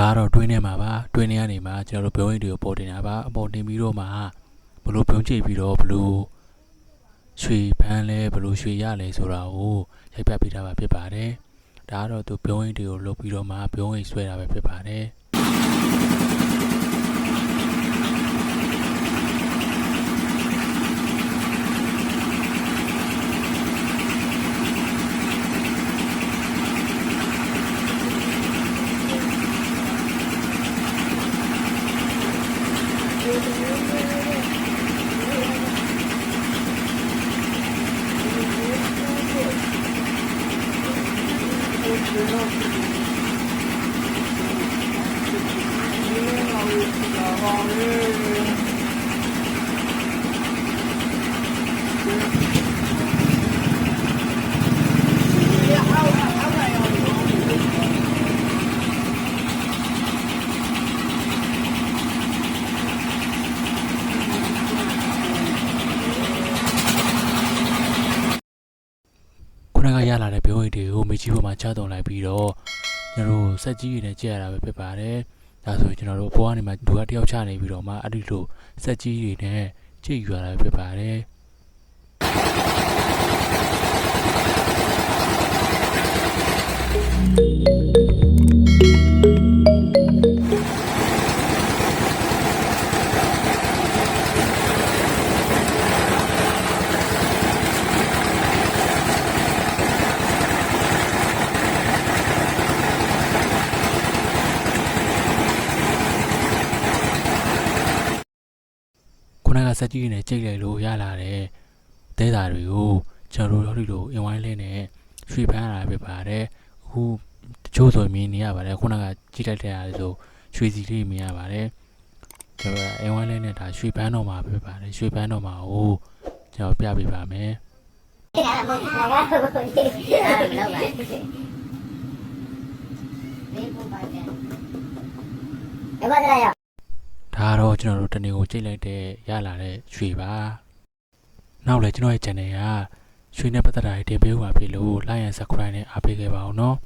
ဒါကတော့တွင်းထဲမှာပါတွင်းထဲကနေမှကျွန်တော်တို့ဘုံအိတ်တွေကိုပေါ်တင်တာပါအပေါ်တင်ပြီးတော့မှဘလို့ပြုံးချိတ်ပြီးတော့ဘလို့ရွှေပန်းလဲဘလို့ရွှေရလဲဆိုတာကိုရိုက်ပတ်ပေးတာပါဖြစ်ပါတယ်ဒါကတော့သူဘုံအိတ်တွေကိုလုတ်ပြီးတော့မှဘုံအိတ်ဆွဲတာပဲဖြစ်ပါတယ် ခုန ကရလာတဲ့ဘုံအိတ်တွေကိုမေကြီးပေါ်မှာချတုံလိုက်ပြီးတော့ကျွန်တော်တို့စက်ကြီးတွေနဲ့ကြည့်ရတာပဲဖြစ်ပါတယ်ဒါဆိုရင်ကျွန်တော်တို့အပေါ်ကနေမှဒူကတယောက်ချနေပြီးတော့မှအဲ့ဒီလိုစက်ကြီးတွေနဲ့ကြည့်ယူရတာပဲဖြစ်ပါတယ် ခုနကစက်ကြီးတွေနဲ့ကြိတ်လိုက်လို့ရလာတဲ့ဒဲတာတွေကိုကျွန်တော်တို့တို့လိုအင်ဝိုင်းလေးနဲ့ရွှေဖမ်းရတာဖြစ်ပါတယ်အခုတချို့ဆိုမြင်နေရပါတယ်ခုနကကြိတ်လိုက်တဲ့အားဆိုရွှေစီလေးမြင်ရပါတယ်ကျွန်တော်အင်ဝိုင်းလေးနဲ့ဒါရွှေဖမ်းတော့မှာဖြစ်ပါတယ်ရွှေဖမ်းတော့မှာကိုကျွန်တော်ပြပေးပါမယ်လောက်ပါလေးပုံပါပြန်အမတရားရဒါ ကတော့ကျွန်တော်တို့တနေ့ကိုကြိတ်လိုက်တဲ့ရလာတဲ့ရွှေပါနောက်လည်းကျွန်တော်ရဲ့ channel ကရွှေနဲ့ပတ်သက်တာတွေတင်ပေးပါဖြစ်လို့ like and subscribe နဲ့အားပေးခဲ့ပါအောင်နော်